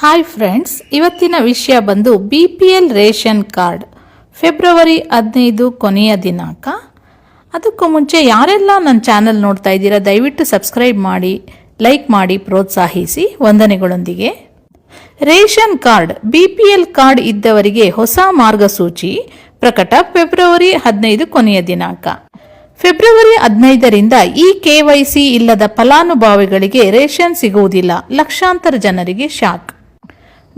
Hi friends ಇವತ್ತಿನ ವಿಷಯ ಬಂದು B P L ration card. February ಹದಿನೈದು ಕೊನೆಯ ದಿನಾಂಕ. ಅದಕ್ಕೂ ಮುಂಚೆ ಯಾರೆಲ್ಲ ನನ್ನ ಚಾನಲ್ ನೋಡ್ತಾ ಇದ್ದೀರಾ, ದಯವಿಟ್ಟು ಸಬ್ಸ್ಕ್ರೈಬ್ ಮಾಡಿ, ಲೈಕ್ ಮಾಡಿ, ಪ್ರೋತ್ಸಾಹಿಸಿ. ವಂದನೆಗಳೊಂದಿಗೆ. Ration card B P L card ಇದ್ದವರಿಗೆ ಹೊಸ ಮಾರ್ಗಸೂಚಿ. ಪ್ರಕಟ ಫೆಬ್ರವರಿ ಹದಿನೈದು ಕೊನೆಯ ದಿನಾಂಕ. ಫೆಬ್ರವರಿ ಹದಿನೈದರಿಂದ ಈ ಕೆವೈಸಿ ಇಲ್ಲದ ಫಲಾನುಭವಿಗಳಿಗೆ ರೇಷನ್ ಸಿಗುವುದಿಲ್ಲ. ಲಕ್ಷಾಂತರ ಜನರಿಗೆ ಶಾಕ್.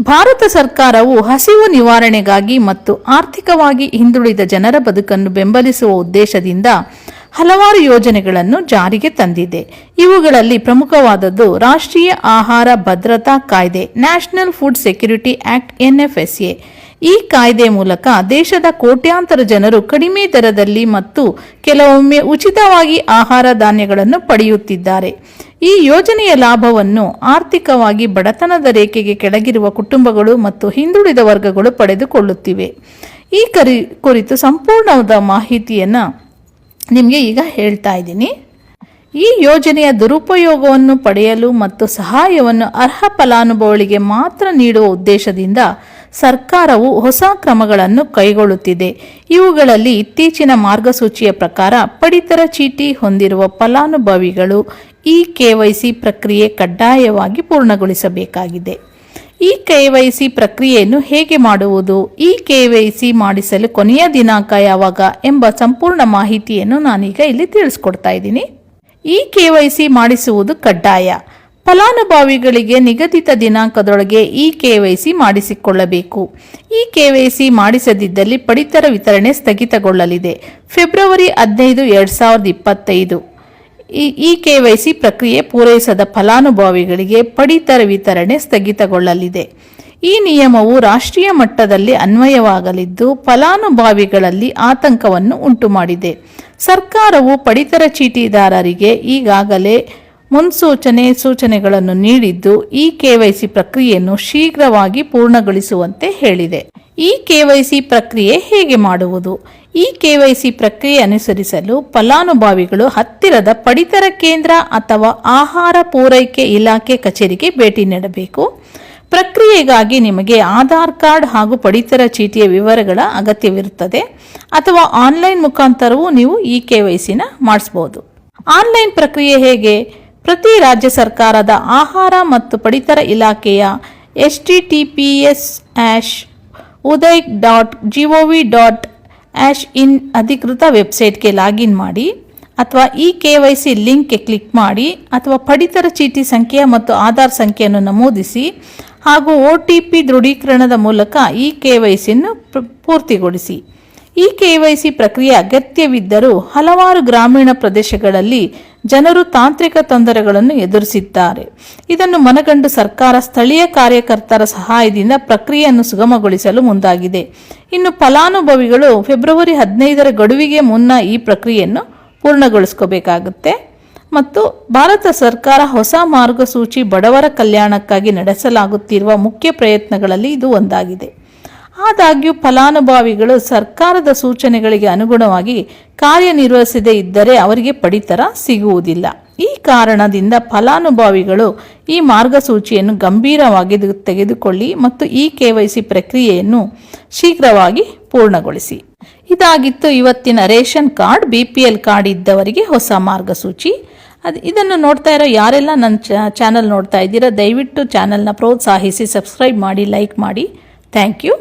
ಭಾರತ ಸರ್ಕಾರವು ಹಸಿವು ನಿವಾರಣೆಗಾಗಿ ಮತ್ತು ಆರ್ಥಿಕವಾಗಿ ಹಿಂದುಳಿದ ಜನರ ಬದುಕನ್ನು ಬೆಂಬಲಿಸುವ ಉದ್ದೇಶದಿಂದ ಹಲವಾರು ಯೋಜನೆಗಳನ್ನು ಜಾರಿಗೆ ತಂದಿದೆ. ಇವುಗಳಲ್ಲಿ ಪ್ರಮುಖವಾದದ್ದು ರಾಷ್ಟ್ರೀಯ ಆಹಾರ ಭದ್ರತಾ ಕಾಯ್ದೆ, national food security act, NFSA. ಈ ಕಾಯ್ದೆ ಮೂಲಕ ದೇಶದ ಕೋಟ್ಯಾಂತರ ಜನರು ಕಡಿಮೆ ದರದಲ್ಲಿ ಮತ್ತು ಕೆಲವೊಮ್ಮೆ ಉಚಿತವಾಗಿ ಆಹಾರ ಧಾನ್ಯಗಳನ್ನು ಪಡೆಯುತ್ತಿದ್ದಾರೆ. ಈ ಯೋಜನೆಯ ಲಾಭವನ್ನು ಆರ್ಥಿಕವಾಗಿ ಬಡತನದ ರೇಖೆಗೆ ಕೆಳಗಿರುವ ಕುಟುಂಬಗಳು ಮತ್ತು ಹಿಂದುಳಿದ ವರ್ಗಗಳು ಪಡೆದುಕೊಳ್ಳುತ್ತಿವೆ. ಈ ಕರಿ, ಕುರಿತು ಸಂಪೂರ್ಣವಾದ ಮಾಹಿತಿಯನ್ನು ನಿಮಗೆ ಈಗ ಹೇಳ್ತಾ ಇದ್ದೀನಿ. ಈ ಯೋಜನೆಯ ದುರುಪಯೋಗವನ್ನು ಪಡೆಯಲು ಮತ್ತು ಸಹಾಯವನ್ನು ಅರ್ಹ ಫಲಾನುಭವಿಗಳಿಗೆ ಮಾತ್ರ ನೀಡುವ ಉದ್ದೇಶದಿಂದ ಸರ್ಕಾರವು ಹೊಸ ಕ್ರಮಗಳನ್ನು ಕೈಗೊಳ್ಳುತ್ತಿದೆ. ಇವುಗಳಲ್ಲಿ ಇತ್ತೀಚಿನ ಮಾರ್ಗಸೂಚಿಯ ಪ್ರಕಾರ ಪಡಿತರ ಚೀಟಿ ಹೊಂದಿರುವ ಫಲಾನುಭವಿಗಳು ಈ ಕೆವೈಸಿ ಪ್ರಕ್ರಿಯೆ ಕಡ್ಡಾಯವಾಗಿ ಪೂರ್ಣಗೊಳಿಸಬೇಕಾಗಿದೆ. ಈ ಕೆವೈಸಿ ಪ್ರಕ್ರಿಯೆಯನ್ನು ಹೇಗೆ ಮಾಡುವುದು? ಈ ಕೆವೈಸಿ ಮಾಡಿಸಲು ಕೊನೆಯ ದಿನಾಂಕ ಯಾವಾಗ ಎಂಬ ಸಂಪೂರ್ಣ ಮಾಹಿತಿಯನ್ನು ನಾನೀಗ ಇಲ್ಲಿ ತಿಳಿಸ್ಕೊಡ್ತಾ ಇದ್ದೀನಿ. ಈ ಕೆವೈಸಿ ಮಾಡಿಸುವುದು ಕಡ್ಡಾಯ. ಫಲಾನುಭವಿಗಳಿಗೆ ನಿಗದಿತ ದಿನಾಂಕದೊಳಗೆ ಈ ಕೆವೈಸಿ ಮಾಡಿಸಿಕೊಳ್ಳಬೇಕು. ಈ ಕೆವೈಸಿ ಮಾಡಿಸದಿದ್ದಲ್ಲಿ ಪಡಿತರ ವಿತರಣೆ ಸ್ಥಗಿತಗೊಳ್ಳಲಿದೆ. ಫೆಬ್ರವರಿ ಹದಿನೈದು, ಎರಡ್ ಸಾವಿರದ ಇಪ್ಪತ್ತೈದು. ಈ ಇ ಕೆವೈಸಿ ಪ್ರಕ್ರಿಯೆ ಪೂರೈಸದ ಫಲಾನುಭವಿಗಳಿಗೆ ಪಡಿತರ ವಿತರಣೆ ಸ್ಥಗಿತಗೊಳ್ಳಲಿದೆ. ಈ ನಿಯಮವು ರಾಷ್ಟ್ರೀಯ ಮಟ್ಟದಲ್ಲಿ ಅನ್ವಯವಾಗಲಿದ್ದು, ಫಲಾನುಭವಿಗಳಲ್ಲಿ ಆತಂಕವನ್ನು ಉಂಟುಮಾಡಿದೆ. ಸರ್ಕಾರವು ಪಡಿತರ ಚೀಟಿದಾರರಿಗೆ ಈಗಾಗಲೇ ಮುನ್ಸೂಚನೆ ಸೂಚನೆಗಳನ್ನು ನೀಡಿದ್ದು ಈ ಕೆವೈಸಿ ಪ್ರಕ್ರಿಯೆಯನ್ನು ಶೀಘ್ರವಾಗಿ ಪೂರ್ಣಗೊಳಿಸುವಂತೆ ಹೇಳಿದೆ. ಈ ಕೆವೈಸಿ ಪ್ರಕ್ರಿಯೆ ಹೇಗೆ ಮಾಡುವುದು? ಈ ಕೆವೈಸಿ ಪ್ರಕ್ರಿಯೆ ಅನುಸರಿಸಲು ಫಲಾನುಭವಿಗಳು ಹತ್ತಿರದ ಪಡಿತರ ಕೇಂದ್ರ ಅಥವಾ ಆಹಾರ ಪೂರೈಕೆ ಇಲಾಖೆ ಕಚೇರಿಗೆ ಭೇಟಿ ನೀಡಬೇಕು. ಪ್ರಕ್ರಿಯೆಗಾಗಿ ನಿಮಗೆ ಆಧಾರ್ ಕಾರ್ಡ್ ಹಾಗೂ ಪಡಿತರ ಚೀಟಿಯ ವಿವರಗಳ ಅಗತ್ಯವಿರುತ್ತದೆ ಅಥವಾ ಆನ್ಲೈನ್ ಮುಖಾಂತರವೂ ನೀವು ಈ ಕೆವೈಸಿನ ಮಾಡಿಸಬಹುದು. ಆನ್ಲೈನ್ ಪ್ರಕ್ರಿಯೆ ಹೇಗೆ? ಪ್ರತಿ ರಾಜ್ಯ ಸರ್ಕಾರದ ಆಹಾರ ಮತ್ತು ಪಡಿತರ ಇಲಾಖೆಯ S T T P S ash Uday dot G O V dot ash in ಅಧಿಕೃತ ವೆಬ್ಸೈಟ್ಗೆ ಲಾಗಿನ್ ಮಾಡಿ ಅಥವಾ ಇ ಕೆ ವೈ ಸಿ ಲಿಂಕ್ಗೆ ಕ್ಲಿಕ್ ಮಾಡಿ ಅಥವಾ ಪಡಿತರ ಚೀಟಿ ಸಂಖ್ಯೆ ಮತ್ತು ಆಧಾರ್ ಸಂಖ್ಯೆಯನ್ನು ನಮೂದಿಸಿ ಹಾಗೂ ಒ ಟಿ ಪಿ ದೃಢೀಕರಣದ ಮೂಲಕ ಈ ಕೆ ವೈ ಸಿಯನ್ನು ಪೂರ್ತಿಗೊಳಿಸಿ. ಈ ಕೆವೈಸಿ ಪ್ರಕ್ರಿಯೆ ಅಗತ್ಯವಿದ್ದರೂ ಹಲವಾರು ಗ್ರಾಮೀಣ ಪ್ರದೇಶಗಳಲ್ಲಿ ಜನರು ತಾಂತ್ರಿಕ ತೊಂದರೆಗಳನ್ನು ಎದುರಿಸಿದ್ದಾರೆ. ಇದನ್ನು ಮನಗಂಡು ಸರ್ಕಾರ ಸ್ಥಳೀಯ ಕಾರ್ಯಕರ್ತರ ಸಹಾಯದಿಂದ ಪ್ರಕ್ರಿಯೆಯನ್ನು ಸುಗಮಗೊಳಿಸಲು ಮುಂದಾಗಿದೆ. ಇನ್ನು ಫಲಾನುಭವಿಗಳು ಫೆಬ್ರವರಿ ಹದಿನೈದರ ಗಡುವಿಗೆ ಮುನ್ನ ಈ ಪ್ರಕ್ರಿಯೆಯನ್ನು ಪೂರ್ಣಗೊಳಿಸ್ಕೋಬೇಕಾಗುತ್ತೆ. ಮತ್ತು ಭಾರತ ಸರ್ಕಾರ ಹೊಸ ಮಾರ್ಗಸೂಚಿ ಬಡವರ ಕಲ್ಯಾಣಕ್ಕಾಗಿ ನಡೆಸಲಾಗುತ್ತಿರುವ ಮುಖ್ಯ ಪ್ರಯತ್ನಗಳಲ್ಲಿ ಇದು ಒಂದಾಗಿದೆ. ಆದಾಗ್ಯೂ ಫಲಾನುಭವಿಗಳು ಸರ್ಕಾರದ ಸೂಚನೆಗಳಿಗೆ ಅನುಗುಣವಾಗಿ ಕಾರ್ಯನಿರ್ವಹಿಸದೇ ಇದ್ದರೆ ಅವರಿಗೆ ಪಡಿತರ ಸಿಗುವುದಿಲ್ಲ. ಈ ಕಾರಣದಿಂದ ಫಲಾನುಭವಿಗಳು ಈ ಮಾರ್ಗಸೂಚಿಯನ್ನು ಗಂಭೀರವಾಗಿ ತೆಗೆದುಕೊಳ್ಳಿ ಮತ್ತು ಈ ಕೆವೈಸಿ ಪ್ರಕ್ರಿಯೆಯನ್ನು ಶೀಘ್ರವಾಗಿ ಪೂರ್ಣಗೊಳಿಸಿ. ಇದಾಗಿತ್ತು ಇವತ್ತಿನ ration card, B P L card ಇದ್ದವರಿಗೆ ಹೊಸ ಮಾರ್ಗಸೂಚಿ. ಅದು ಇದನ್ನು ನೋಡ್ತಾ ಇರೋ ಯಾರೆಲ್ಲ ನನ್ನ ಚಾನಲ್ ನೋಡ್ತಾ ಇದ್ದೀರಾ ದಯವಿಟ್ಟು ಚಾನಲ್ನ ಪ್ರೋತ್ಸಾಹಿಸಿ, ಸಬ್ಸ್ಕ್ರೈಬ್ ಮಾಡಿ, ಲೈಕ್ ಮಾಡಿ. Thank you.